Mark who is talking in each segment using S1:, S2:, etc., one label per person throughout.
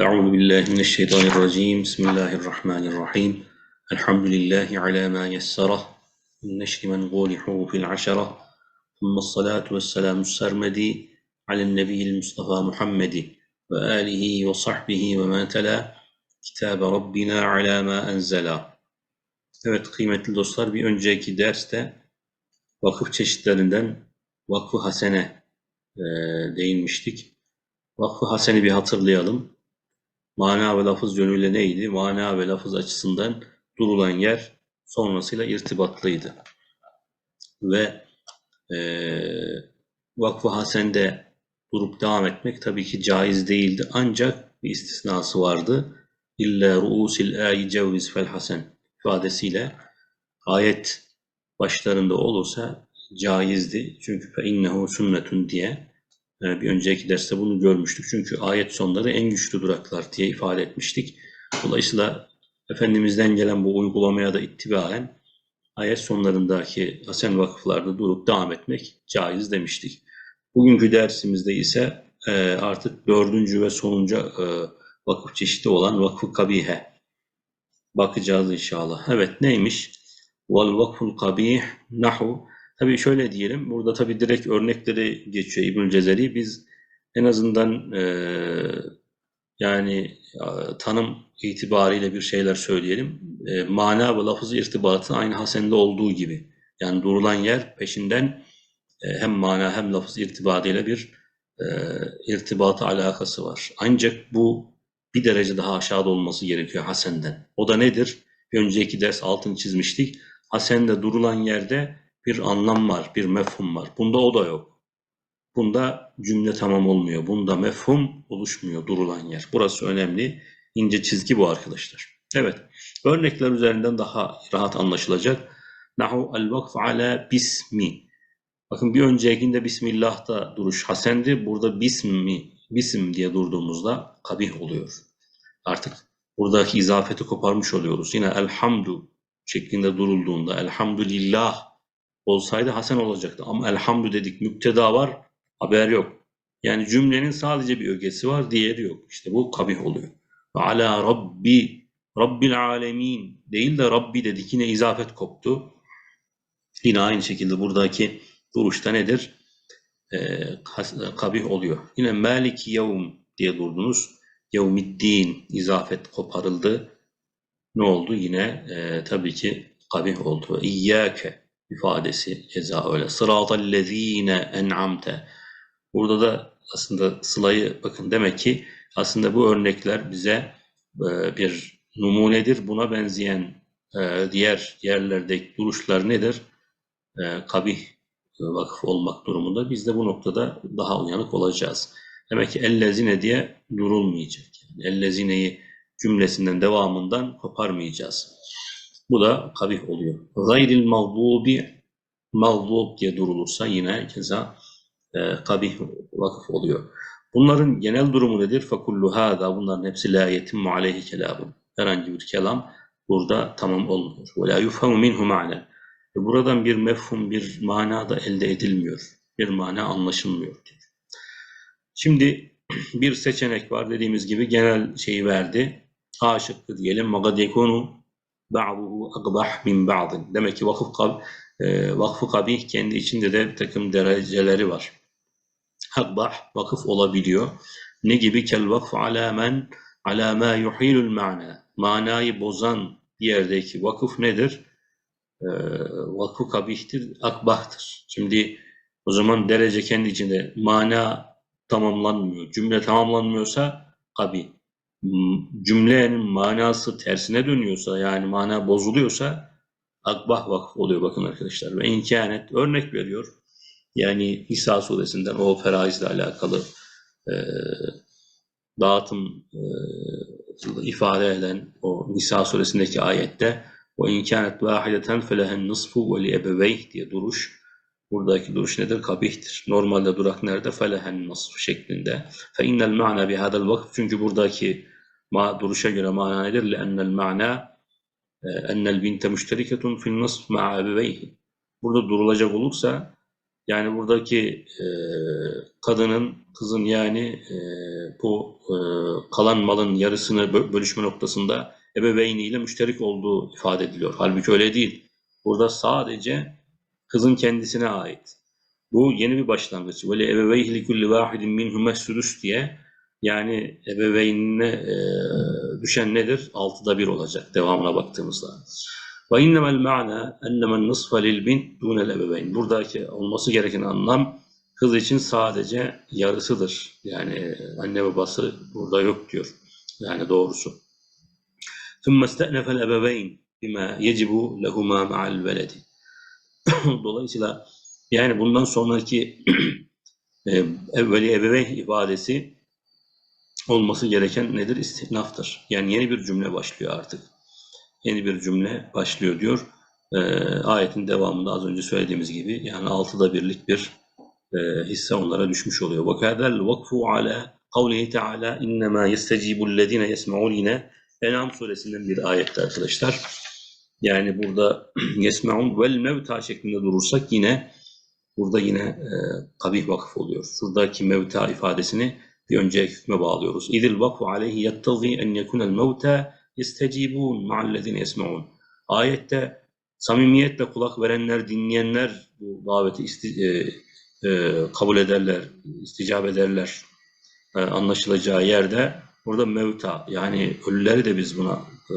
S1: Euzu billahi mineşşeytanirracim. Bismillahirrahmanirrahim. Elhamdülillahi ala ma yessarah. Neşri men gulihu fil aşara. Thumma salatu vesselamu sermedi alen nebiyyil Mustafa Muhammedi ve alihi ve sahbihi ve men tela kitabe rabbina ala ma enzela. Evet kıymetli dostlar bir önceki derste vakıf çeşitlerinden vakfı hasene e, değinmiştik. Vakfı haseni bir hatırlayalım. Mana ve lafız yönüyle neydi? Mana ve lafız açısından durulan yer sonrasıyla irtibatlıydı. Ve e, Vakfı Hasen'de durup devam etmek tabii ki caiz değildi. Ancak bir istisnası vardı. İlla ruusil ayi cevviz fel hasen ifadesiyle ayet başlarında olursa caizdi. Çünkü fe innehu sünnetun diye bir önceki derste bunu görmüştük. Çünkü ayet sonları en güçlü duraklar diye ifade etmiştik. Dolayısıyla Efendimiz'den gelen bu uygulamaya da ittibaen ayet sonlarındaki Hasen vakıflarda durup devam etmek caiz demiştik. Bugünkü dersimizde ise e, artık dördüncü ve sonuncu e, vakıf çeşidi olan vakfı kabihe bakacağız inşallah. Evet neymiş? Vel vakful kabih nahu. Tabii şöyle diyelim. Burada tabii direkt örnekleri geçiyor İbnül Cezeri. Biz en azından e, yani e, tanım itibariyle bir şeyler söyleyelim. E, mana ve lafız irtibatı aynı Hasen'de olduğu gibi. Yani durulan yer peşinden e, hem mana hem lafız irtibatıyla bir e, irtibatı alakası var. Ancak bu bir derece daha aşağıda olması gerekiyor Hasen'den. O da nedir? Önceki ders altını çizmiştik. Hasen'de durulan yerde bir anlam var, bir mefhum var. Bunda o da yok. Bunda cümle tamam olmuyor. Bunda mefhum oluşmuyor durulan yer. Burası önemli. İnce çizgi bu arkadaşlar. Evet. Örnekler üzerinden daha rahat anlaşılacak. Nahu el vakf ala bismi. Bakın bir öncekinde Bismillah'ta duruş hasendi. Burada bismi, bisim diye durduğumuzda kabih oluyor. Artık buradaki izafeti koparmış oluyoruz. Yine elhamdu şeklinde durulduğunda elhamdülillah olsaydı hasen olacaktı. Ama elhamdü dedik müpteda var haber yok. Yani cümlenin sadece bir ögesi var diğeri yok. İşte bu kabih oluyor. Ve ala rabbi rabbil alemin değil de rabbi dedik yine izafet koptu. Yine aynı şekilde buradaki duruşta nedir? Ee, kabih oluyor. Yine maliki yevm diye durdunuz. Yevmiddin izafet koparıldı. Ne oldu? Yine e, tabii ki kabih oldu. İyyâke ifadesi ceza öyle. Sıratallezîne en'amte. Burada da aslında sılayı bakın demek ki aslında bu örnekler bize e, bir numunedir. Buna benzeyen e, diğer yerlerdeki duruşlar nedir? E, kabih vakıf olmak durumunda. Biz de bu noktada daha uyanık olacağız. Demek ki ellezine diye durulmayacak. Yani ellezineyi cümlesinden devamından koparmayacağız. Bu da kabih oluyor. Gayril mağdubi mağdub diye durulursa yine keza e, kabih vakıf oluyor. Bunların genel durumu nedir? Fakullu hâdâ bunların hepsi la yetimmu aleyhi kelâbun. Herhangi bir kelam burada tamam olmuyor. Ve la yufhamu minhu ma'nen. Buradan bir mefhum, bir mana da elde edilmiyor. Bir mana anlaşılmıyor. Diyor. Şimdi bir seçenek var. Dediğimiz gibi genel şeyi verdi. A şıkkı diyelim. Magad ba'duhu akbah min ba'din. Demek ki vakıf kab e, vakfı kabih kendi içinde de bir takım dereceleri var. Akbah vakıf olabiliyor. Ne gibi? Kel vakfu ala men ala ma yuhilul ma'na. Manayı bozan yerdeki vakıf nedir? E, vakfı kabihtir, akbahtır. Şimdi o zaman derece kendi içinde mana tamamlanmıyor. Cümle tamamlanmıyorsa kabih cümlenin manası tersine dönüyorsa yani mana bozuluyorsa akbah vakf oluyor bakın arkadaşlar. Ve imkanet örnek veriyor. Yani Nisa suresinden o feraizle alakalı e, dağıtım e, ifade eden o Nisa suresindeki ayette o imkanet vahideten felehen nısfu ve ebeveyh diye duruş. Buradaki duruş nedir? Kabihtir. Normalde durak nerede? Felehen nasf şeklinde. Fe innel ma'na bi hadal vakf. Çünkü buradaki ma duruşa göre mana nedir? Le'ennel ma'na ennel binte müşteriketun fil nasf ma'a ebeveyhi. Burada durulacak olursa Yani buradaki e, kadının, kızın yani e, bu e, kalan malın yarısını bö- bölüşme noktasında ebeveyniyle müşterik olduğu ifade ediliyor. Halbuki öyle değil. Burada sadece kızın kendisine ait. Bu yeni bir başlangıç. Ve ebeveyhi li kulli vahidin minhume sudus diye yani ebeveynine e, düşen nedir? Altıda bir olacak devamına baktığımızda. Ve innemel ma'na ennemen nısfa lil bint dunel ebeveyn. Buradaki olması gereken anlam kız için sadece yarısıdır. Yani anne babası burada yok diyor. Yani doğrusu. ثُمَّ اسْتَأْنَفَ الْاَبَوَيْنِ بِمَا يَجِبُ لَهُمَا مَعَ الْوَلَدِ Dolayısıyla yani bundan sonraki e, evveli ebeveyn ifadesi olması gereken nedir? İstinaftır. Yani yeni bir cümle başlıyor artık. Yeni bir cümle başlıyor diyor. E, ayetin devamında az önce söylediğimiz gibi yani altıda birlik bir e, hisse onlara düşmüş oluyor. وَكَذَا الْوَقْفُ عَلَى قَوْلِهِ تَعَالَى اِنَّمَا يَسْتَجِيبُ الَّذ۪ينَ يَسْمَعُونَ yine En'am suresinden bir ayette arkadaşlar. Yani burada yesmeun vel mevta şeklinde durursak yine burada yine e, kabih vakıf oluyor. Şuradaki mevta ifadesini bir önceki hükme bağlıyoruz. İdil vakfu aleyhi yettazi en yekunel mevta yestecibun ma'allezine yesmeun. Ayette samimiyetle kulak verenler, dinleyenler bu daveti isti, e, e, kabul ederler, isticap ederler e, anlaşılacağı yerde burada mevta yani ölüleri de biz buna e,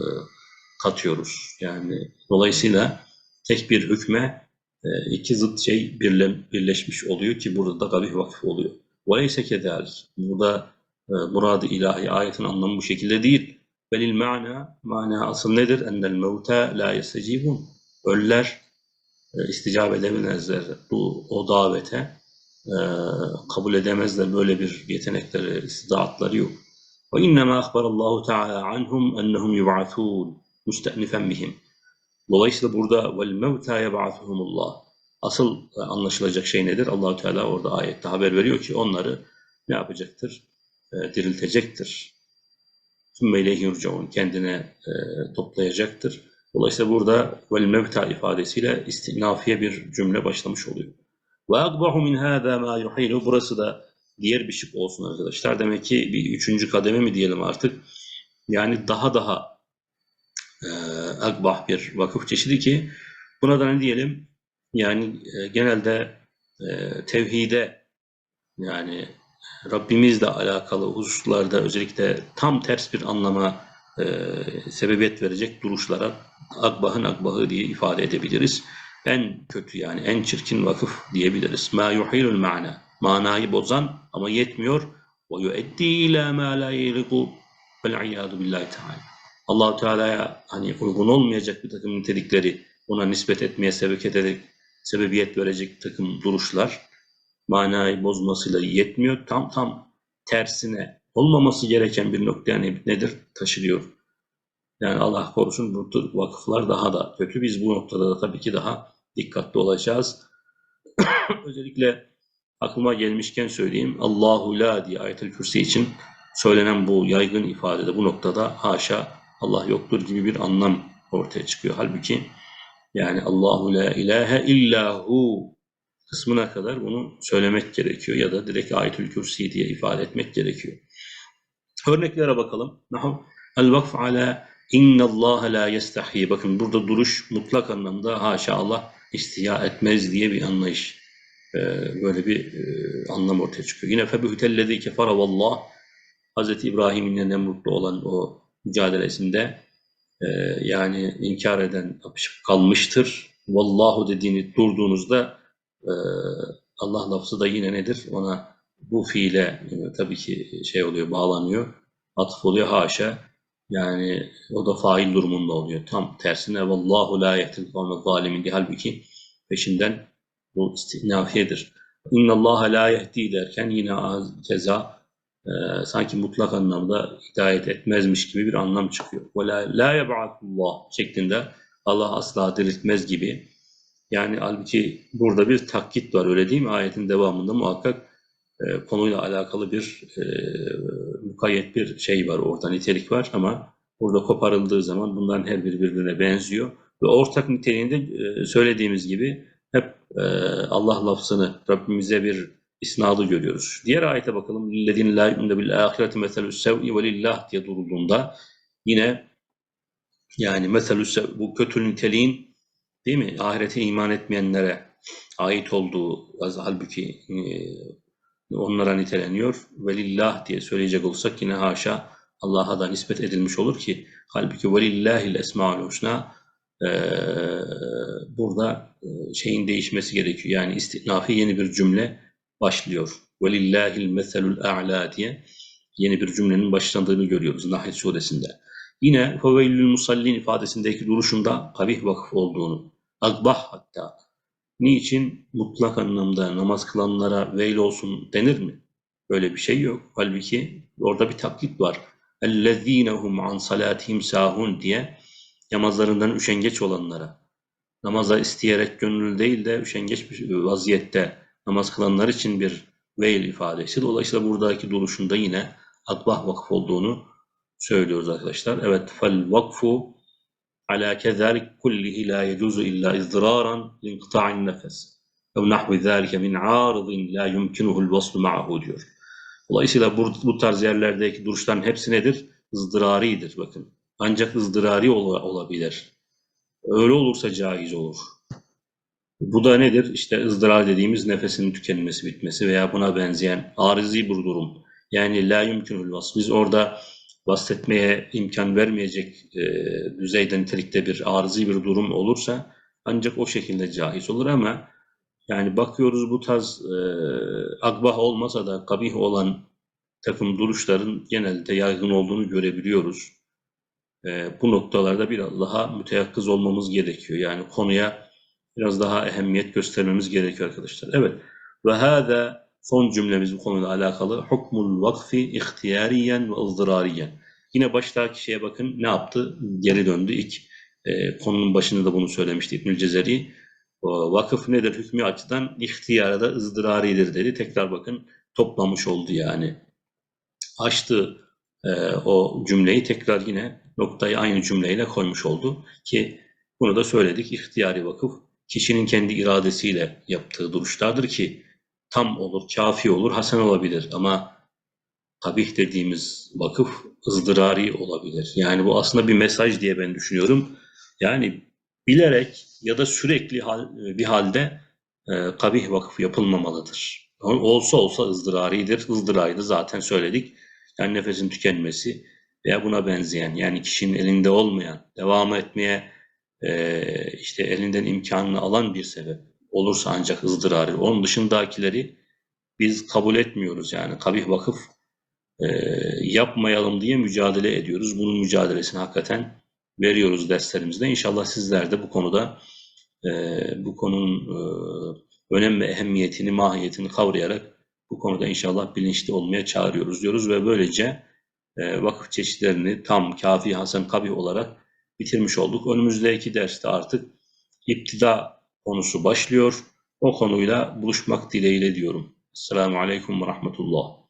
S1: katıyoruz. Yani dolayısıyla tek bir hükme e, iki zıt şey birle, birleşmiş oluyor ki burada da gabih vakıf oluyor. Veleyse kedalik. Burada e, muradı ilahi ayetin anlamı bu şekilde değil. Belil ma'na, mana asıl nedir? Ennel mevte la yestecibun. Ölüler e, isticap edemezler bu o davete. E, kabul edemezler böyle bir yetenekleri, istidatları yok. Ve innema akbarallahu teala anhum ennehum yub'atun müstenifen bihim. Dolayısıyla burada vel mevte yeb'atuhumullah. Asıl e, anlaşılacak şey nedir? Allahu Teala orada ayette haber veriyor ki onları ne yapacaktır? E, diriltecektir. Sümme ileyhi. Kendine e, toplayacaktır. Dolayısıyla burada vel mevta ifadesiyle istinafiye bir cümle başlamış oluyor. Ve akbahu min hâzâ mâ yuhilu. Burası da diğer bir şık olsun arkadaşlar. Demek ki bir üçüncü kademe mi diyelim artık. Yani daha daha e, akbah bir vakıf çeşidi ki buna da ne diyelim yani e, genelde e, tevhide yani Rabbimizle alakalı hususlarda özellikle tam ters bir anlama e, sebebiyet verecek duruşlara akbahın akbahı diye ifade edebiliriz. En kötü yani en çirkin vakıf diyebiliriz. Ma yuhilul ma'na. Manayı bozan ama yetmiyor. Ve yueddi ila ma la yeliku vel iyadu billahi teala. allah Teala'ya hani uygun olmayacak bir takım nitelikleri ona nispet etmeye sebep ederek sebebiyet verecek takım duruşlar manayı bozmasıyla yetmiyor. Tam tam tersine olmaması gereken bir noktaya ne- nedir? Taşılıyor. Yani Allah korusun bu tür vakıflar daha da kötü. Biz bu noktada da tabii ki daha dikkatli olacağız. Özellikle aklıma gelmişken söyleyeyim. Allahu la diye ayet-el kürsi için söylenen bu yaygın ifadede bu noktada haşa Allah yoktur gibi bir anlam ortaya çıkıyor. Halbuki yani Allahu la ilahe illahu kısmına kadar bunu söylemek gerekiyor ya da direkt ayetül kürsi diye ifade etmek gerekiyor. Örneklere bakalım. Nahu el vakf ala inna Allah la yestahi. Bakın burada duruş mutlak anlamda haşa Allah istiya etmez diye bir anlayış. Ee, böyle bir e, anlam ortaya çıkıyor. Yine febühütellezi kefara vallah Hz. İbrahim'in Nemrut'la olan o mücadelesinde e, yani inkar eden yapışıp kalmıştır. Vallahu dediğini durduğunuzda e, Allah lafzı da yine nedir? Ona bu fiile e, tabii ki şey oluyor, bağlanıyor. Atıf oluyor haşa. Yani o da fail durumunda oluyor. Tam tersine vallahu la yehdil kavme zalimin diye halbuki peşinden bu istinafiyedir. İnna Allah la yehdi derken yine keza e, sanki mutlak anlamda hidayet etmezmiş gibi bir anlam çıkıyor. La, la yeb'atullah şeklinde Allah asla diriltmez gibi. Yani halbuki burada bir takkit var öyle değil mi? Ayetin devamında muhakkak e, konuyla alakalı bir e, mukayyet bir şey var orada nitelik var ama burada koparıldığı zaman bunların her biri birbirine benziyor ve ortak niteliğinde e, söylediğimiz gibi hep e, Allah lafzını Rabbimize bir isnadı görüyoruz. Diğer ayete bakalım. لِلَّذِينَ لَا يُؤْمِنُ بِالْآخِرَةِ مَثَلُ السَّوْءِ وَلِلَّهِ diye durulduğunda yine yani mesela bu kötü niteliğin değil mi? Ahirete iman etmeyenlere ait olduğu az halbuki e, onlara niteleniyor. Velillah diye söyleyecek olsak yine haşa Allah'a da nispet edilmiş olur ki halbuki velillahil esmaül husna e, burada e, şeyin değişmesi gerekiyor. Yani istinafi yeni bir cümle başlıyor. Velillahil meselul a'la diye yeni bir cümlenin başlandığını görüyoruz Nahl suresinde. Yine feveylül musallin ifadesindeki duruşunda kabih vakıf olduğunu, agbah hatta. Niçin mutlak anlamda namaz kılanlara veil olsun denir mi? Böyle bir şey yok. Halbuki orada bir taklit var. اَلَّذ۪ينَ هُمْ عَنْ صَلَاتِهِمْ سَاهُونَ diye namazlarından üşengeç olanlara, namaza isteyerek gönüllü değil de üşengeç bir vaziyette namaz kılanlar için bir veil ifadesi. Dolayısıyla buradaki duruşunda yine akbah vakıf olduğunu söylüyoruz arkadaşlar. Evet, fel vakfu ala kezalik kullihi la yecuzu illa izdiraran linqita'in nefes. Ev nahvi zâlike min ârıdin la yumkinuhul vaslu ma'ahu diyor. Dolayısıyla bu, bu tarz yerlerdeki duruşların hepsi nedir? ızdıraridir bakın. Ancak ızdırari ol, olabilir. Öyle olursa caiz olur. Bu da nedir? İşte ızdırar dediğimiz nefesin tükenmesi, bitmesi veya buna benzeyen arizi bir durum. Yani la yumkinul vasf. Biz orada bahsetmeye imkan vermeyecek e, düzeyde nitelikte bir arızi bir durum olursa ancak o şekilde caiz olur ama yani bakıyoruz bu tarz e, akbah olmasa da kabih olan takım duruşların genelde yaygın olduğunu görebiliyoruz. E, bu noktalarda biraz daha müteyakkız olmamız gerekiyor. Yani konuya biraz daha ehemmiyet göstermemiz gerekiyor arkadaşlar. Evet. Ve hâzâ son cümlemiz bu konuyla alakalı. Hukmul vakfi ihtiyariyen ve ızdırariyen. Yine baştaki şeye bakın ne yaptı? Geri döndü. İlk e, konunun başında da bunu söylemişti İbnül Cezeri. Vakıf nedir hükmü açıdan? İhtiyara da ızdıraridir dedi. Tekrar bakın toplamış oldu yani. Açtı e, o cümleyi tekrar yine noktayı aynı cümleyle koymuş oldu. Ki bunu da söyledik. İhtiyari vakıf kişinin kendi iradesiyle yaptığı duruşlardır ki tam olur, kafi olur, hasen olabilir ama kabih dediğimiz vakıf ızdırari olabilir. Yani bu aslında bir mesaj diye ben düşünüyorum. Yani bilerek ya da sürekli hal, bir halde e, kabih vakıf yapılmamalıdır. Olsa olsa ızdıraridir. Izdırayı zaten söyledik. Yani nefesin tükenmesi veya buna benzeyen yani kişinin elinde olmayan, devam etmeye e, işte elinden imkanını alan bir sebep olursa ancak ızdırarı. Onun dışındakileri biz kabul etmiyoruz yani kabih vakıf e, yapmayalım diye mücadele ediyoruz. Bunun mücadelesini hakikaten veriyoruz derslerimizde. İnşallah sizler de bu konuda e, bu konunun e, önem ve ehemmiyetini, mahiyetini kavrayarak bu konuda inşallah bilinçli olmaya çağırıyoruz diyoruz ve böylece vakıf çeşitlerini tam, kafi, hasen, kabih olarak bitirmiş olduk. Önümüzdeki derste artık iptida konusu başlıyor. O konuyla buluşmak dileğiyle diyorum. Selamun Aleyküm ve Rahmetullah.